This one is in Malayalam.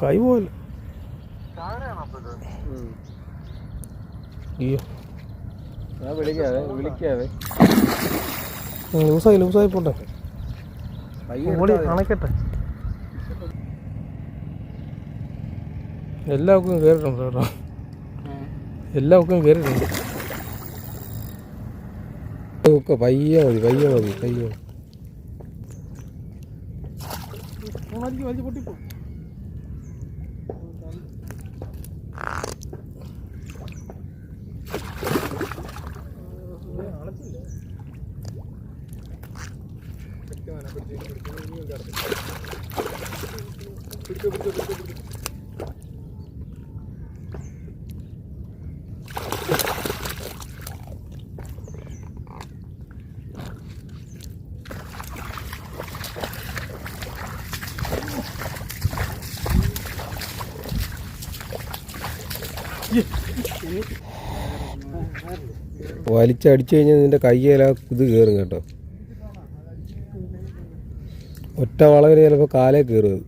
കൈ പോലെ ലൂസായി ലൂസായി പോട്ടെ. ഓടി അണക്കട്ടെ എല്ലാവർക്കും കയറിയിട്ടുണ്ട് കേട്ടോ എല്ലാവർക്കും കയറിയിട്ടുണ്ട് ഒക്കെ പയ്യ മതി പയ്യ മതി പയ്യെ മതി വലിച്ചടിച്ചു കഴിഞ്ഞാൽ നിന്റെ കയ്യേല ഇത് കയറും കേട്ടോ. ഒറ്റ വളവിന് ചിലപ്പോൾ കാലേ കയറും അത്.